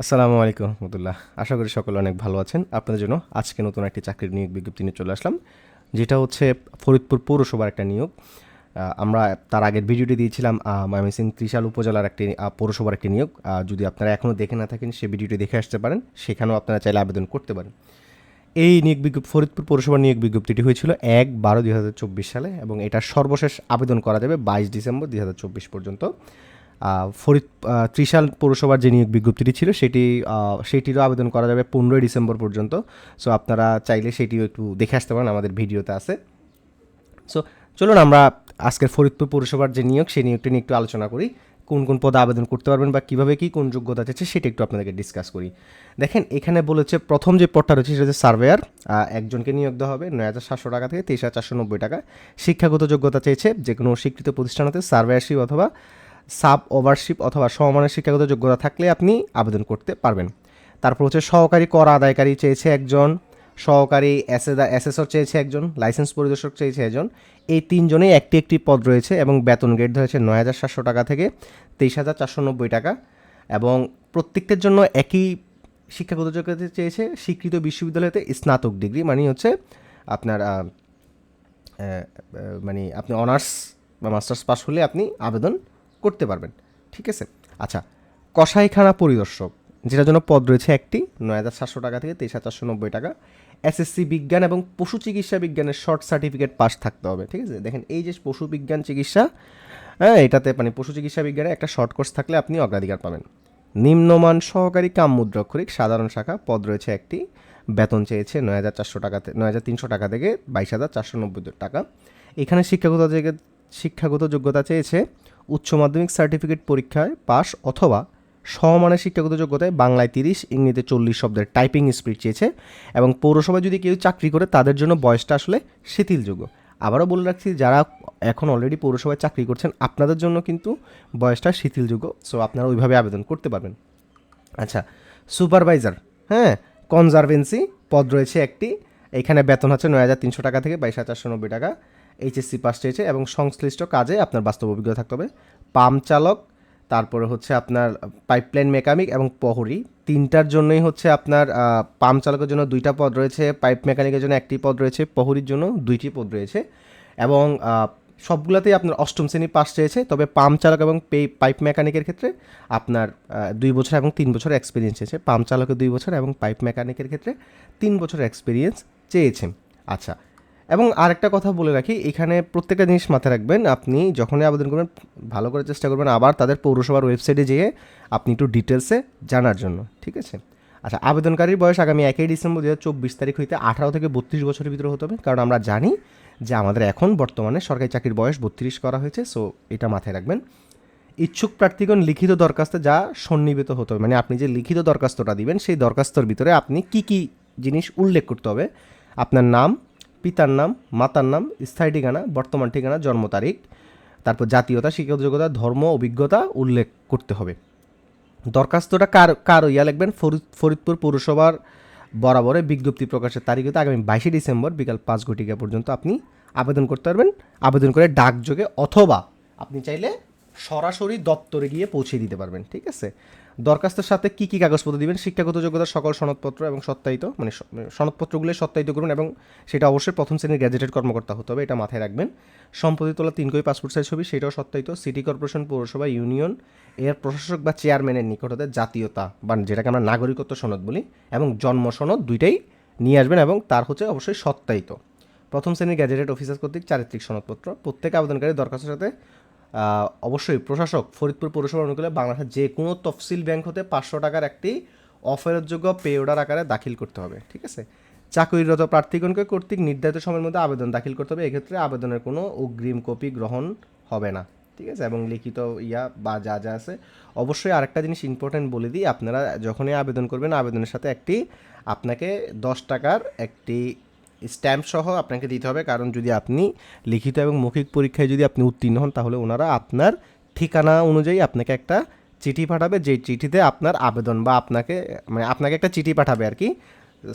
আসসালামু আলাইকুম রহমতুল্লাহ। আশা করি সকলে অনেক ভালো আছেন। আপনাদের জন্য আজকে নতুন একটি চাকরির নিয়োগ বিজ্ঞপ্তি নিয়ে চলে আসলাম যেটা হচ্ছে ফরিদপুর পৌরসভার একটা নিয়োগ। আমরা তার আগের ভিডিওটি দিয়েছিলাম আহ, ময়মনসিংহ ত্রিশাল উপজেলার একটি পৌরসভার একটি নিয়োগ। যদি আপনারা এখনও দেখে না থাকেন সে ভিডিওটি দেখে আসতে পারেন সেখানেও আপনারা চাইলে আবেদন করতে পারেন। এই নিয়োগ বিজ্ঞপ্তি ফরিদপুর পৌরসভার নিয়োগ বিজ্ঞপ্তিটি হয়েছিল এক বারো দুই সালে এবং এটা সর্বশেষ আবেদন করা যাবে বাইশ ডিসেম্বর দুই পর্যন্ত। ফরিদ ত্রিশাল পৌরসভার যে নিয়োগ বিজ্ঞপ্তিটি ছিল, সেটি সেটিরও আবেদন করা যাবে পনেরোই ডিসেম্বর পর্যন্ত। সো আপনারা চাইলে সেটিও একটু দেখে আসতে পারেন, আমাদের ভিডিওতে আছে। সো চলুন আমরা আজকের ফরিদপুর পৌরসভার যে নিয়োগ, সেই নিয়োগটি নিয়ে একটু আলোচনা করি। কোন কোন পদে আবেদন করতে পারবেন বা কীভাবে কী, কোন যোগ্যতা চাইছে, সেটা একটু আপনাদেরকে ডিসকাস করি। দেখেন, এখানে বলেছে, প্রথম যে পদটা রয়েছে, সেটা হচ্ছে সার্ভেয়ার একজনকে নিয়োগ দেওয়া হবে নয় হাজার সাতশো টাকা থেকে তেইশ হাজার চারশো নব্বই টাকা। শিক্ষাগত যোগ্যতা চেয়েছে যে কোনো স্বীকৃত প্রতিষ্ঠান হতে সার্ভেয়ারশিপ অথবা সাব ওভারশিপ অথবা সমমানের শিক্ষাগত যোগ্যতা থাকলে আপনি আবেদন করতে পারবেন। তারপর হচ্ছে সহকারী কর আদায়কারী চেয়েছে একজন, সহকারী অ্যাসেসর চেয়েছে একজন, লাইসেন্স পরিদর্শক চেয়েছে একজন। এই তিনজনেই একটি একটি পদ রয়েছে এবং বেতন গ্রেড ধরেছে নয় হাজার সাতশো টাকা থেকে তেইশ হাজার চারশো নব্বই টাকা এবং প্রত্যেকটার জন্য একই শিক্ষাগত যোগ্যতা চেয়েছে স্বীকৃত বিশ্ববিদ্যালয়তে স্নাতক ডিগ্রি মানে হচ্ছে আপনার মানে আপনি অনার্স বা মাস্টার্স পাস হলে আপনি আবেদন করতে পারবেন। ঠিক আছে? আচ্ছা কসাইখানা পরিদর্শক, যেটার জন্য পদ রয়েছে একটি, নয় হাজার সাতশো টাকা থেকে তেইশ হাজার নব্বই টাকা। এসএসসি বিজ্ঞান এবং পশু চিকিৎসা বিজ্ঞানের শর্ট সার্টিফিকেট পাস থাকতে হবে, ঠিক আছে? দেখেন, এই যে পশু বিজ্ঞান চিকিৎসা হ্যাঁ এটাতে মানে পশু চিকিৎসা বিজ্ঞানে একটা শর্ট কোর্স থাকলে আপনি অগ্রাধিকার পাবেন। নিম্নমান সহকারী কাম মুদ্রাক্ষরিক সাধারণ শাখা, পদ রয়েছে একটি, বেতন চেয়েছে নয় হাজার চারশো টাকা থেকে নয় হাজার তিনশো টাকা থেকে বাইশ হাজার চারশো নব্বই টাকা। এখানে শিক্ষাগত শিক্ষাগত যোগ্যতা চেয়েছে উচ্চ মাধ্যমিক সার্টিফিকেট পরীক্ষায় পাস অথবা সমমানের শিক্ষাগত যোগ্যতায় বাংলায় তিরিশ, ইংরেজিতে চল্লিশ শব্দের টাইপিং স্পিড চেয়েছে এবং পৌরসভায় যদি কেউ চাকরি করে, তাদের জন্য বয়সটা আসলে শিথিলযোগ্য। আবারও বলে রাখছি, যারা এখন অলরেডি পৌরসভায় চাকরি করছেন, আপনাদের জন্য কিন্তু বয়সটা শিথিলযোগ্য। সো আপনারা ওইভাবে আবেদন করতে পারবেন। আচ্ছা সুপারভাইজার হ্যাঁ কনজারভেন্সি পদ রয়েছে একটি। এখানে বেতন হচ্ছে নয় হাজার তিনশো টাকা থেকে বাইশ হাজার চারশো নব্বই টাকা। এইচএসসি পাস চেয়েছে এবং সংশ্লিষ্ট কাজে আপনার বাস্তব অভিজ্ঞতা থাকতে হবে। পাম্প চালক, তারপরে হচ্ছে আপনার পাইপলাইন মেকানিক এবং প্রহরী। তিনটার জন্যই হচ্ছে আপনার পাম্প চালকের জন্য দুইটা পদ রয়েছে পাইপ মেকানিকের জন্য একটি পদ রয়েছে, প্রহরীর জন্য দুইটি পদ রয়েছে। এবং সবগুলোতেই আপনার অষ্টম শ্রেণি পাস চেয়েছে, তবে পাম্প চালক এবং পাইপ মেকানিকের ক্ষেত্রে আপনার দুই বছর এবং তিন বছর এক্সপিরিয়েন্স চেয়েছে। পাম্প চালকের দুই বছর এবং পাইপ মেকানিকের ক্ষেত্রে তিন বছর এক্সপিরিয়েন্স চেয়েছেন আচ্ছা এবং আরেকটা কথা বলে রাখি, এখানে প্রত্যেকটা জিনিস মাথায় রাখবেন, আপনি যখনই আবেদন করবেন, ভালো করে চেষ্টা করবেন আবার তাদের পৌরসভার ওয়েবসাইটে যেয়ে আপনি একটু ডিটেলসে জানার জন্য, ঠিক আছে? আচ্ছা আবেদনকারীর বয়স আগামী একই ডিসেম্বর দু চব্বিশ তারিখ হইতে আঠারো থেকে বত্রিশ বছরের ভিতরে হতে হবে, কারণ আমরা জানি যে আমাদের এখন বর্তমানে সরকারি চাকরির বয়স বত্রিশ করা হয়েছে সো এটা মাথায় রাখবেন। ইচ্ছুক প্রার্থীগণ লিখিত দরখাস্তে যা সন্নিবেত হতে হবে মানে আপনি যে লিখিত দরখাস্তটা দিবেন, সেই দরখাস্তর ভিতরে আপনি কি কি জিনিস উল্লেখ করতে হবে, আপনার নাম পিতার নাম, মাতার নাম, স্থায়ী ঠিকানা, বর্তমান ঠিকানা, জন্ম তারিখ, তারপর জাতীয়তা শিক্ষাগত যোগ্যতা ধর্ম, অভিজ্ঞতা উল্লেখ করতে হবে। দরখাস্তটা কার কার ইয়া লিখবেন? ফরিদপুর পৌরসভার বরাবরে বিজ্ঞপ্তি প্রকাশের তারিখ হতে আগামী বাইশে ডিসেম্বর বিকাল পাঁচ ঘটিকা পর্যন্ত আপনি আবেদন করতে পারবেন। আবেদন করে ডাকযোগে অথবা আপনি চাইলে সরাসরি দপ্তরে গিয়ে পৌঁছে দিতে পারবেন, ঠিক আছে? দরখাস্তের সাথে কি কি কাগজপত্র দিবেন? শিক্ষাগত যোগ্যতার সকল সনদপত্র এবং সত্যায়িত মানে স- সনদপত্রগুলো সত্যায়িত করুন এবং সেটা অবশ্যই প্রথম শ্রেণির গ্যাজেটেড কর্মকর্তা হতে হবে, এটা মাথায় রাখবেন। সম্পত্তি তোলা তিন কপি পাসপোর্ট সাইজ ছবি, সেটাও সত্যায়িত। সিটি কর্পোরেশন, পৌরসভা, ইউনিয়ন, এর প্রশাসক বা চেয়ারম্যানের নিকট হতে জাতীয়তা, বা যেটাকে আমরা নাগরিকত্ব সনদ বলি, এবং জন্ম সনদ দুইটাই নিয়ে আসবেন এবং তার হচ্ছে অবশ্যই সত্যায়িত। প্রথম শ্রেণির গ্যাজেটেড অফিসার কর্তৃক চারিত্রিক সনদপত্র, প্রত্যেক আবেদনকারী দরখাস্তের সাথে অবশ্যই প্রশাসক ফরিদপুর পৌরসভা অনুকূলে বাংলাদেশের যে কোনো তফসিল ব্যাংক হতে পাঁচশো টাকার একটি অফেরতযোগ্য পে অর্ডার আকারে দাখিল করতে হবে, ঠিক আছে? চাকরিরত প্রার্থীগণকে কর্তৃক নির্ধারিত সময়ের মধ্যে আবেদন দাখিল করতে হবে, এক্ষেত্রে আবেদনের কোনো অগ্রিম কপি গ্রহণ হবে না, ঠিক আছে? এবং লিখিত ইয়া বা যা যা আছে, অবশ্যই আরেকটা জিনিস ইম্পর্টেন্ট বলে দিই, আপনারা যখনই আবেদন করবেন, আবেদনের সাথে একটি আপনাকে দশ টাকার একটি স্ট্যাম্প সহ আপনাকে দিতে হবে। কারণ যদি আপনি লিখিত এবং মৌখিক পরীক্ষায় যদি আপনি উত্তীর্ণ হন, তাহলে ওনারা আপনার ঠিকানা অনুযায়ী আপনাকে একটা চিঠি পাঠাবে। যে চিঠিতে আপনার আবেদন বা আপনাকে মানে আপনাকে একটা চিঠি পাঠাবে আর কি।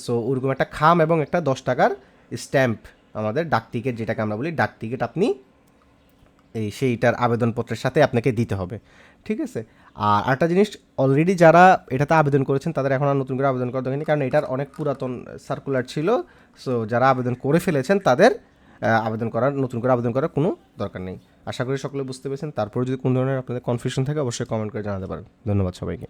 সো ওরকম একটা খাম এবং একটা দশ টাকার স্ট্যাম্প আমাদের ডাক টিকিট যেটাকে আমরা বলি ডাক টিকিট আপনি এই সেইটার আবেদনপত্রের সাথে আপনাকে দিতে হবে, ঠিক আছে? আর একটা জিনিস অলরেডি যারা এটাতে আবেদন করেছেন, তাদের এখন আর নতুন করে আবেদন করা দরকার কারণ এটার অনেক পুরাতন সার্কুলার ছিল সো যারা আবেদন করে ফেলেছেন, তাদের আবেদন করার, নতুন করে আবেদন করার কোনো দরকার নেই। আশা করি সকলে বুঝতে পেরেছেন, তারপরে যদি কোনো ধরনের আপনাদের কনফিউশন থাকে, অবশ্যই কমেন্ট করে জানাতে পারেন। ধন্যবাদ সবাইকে।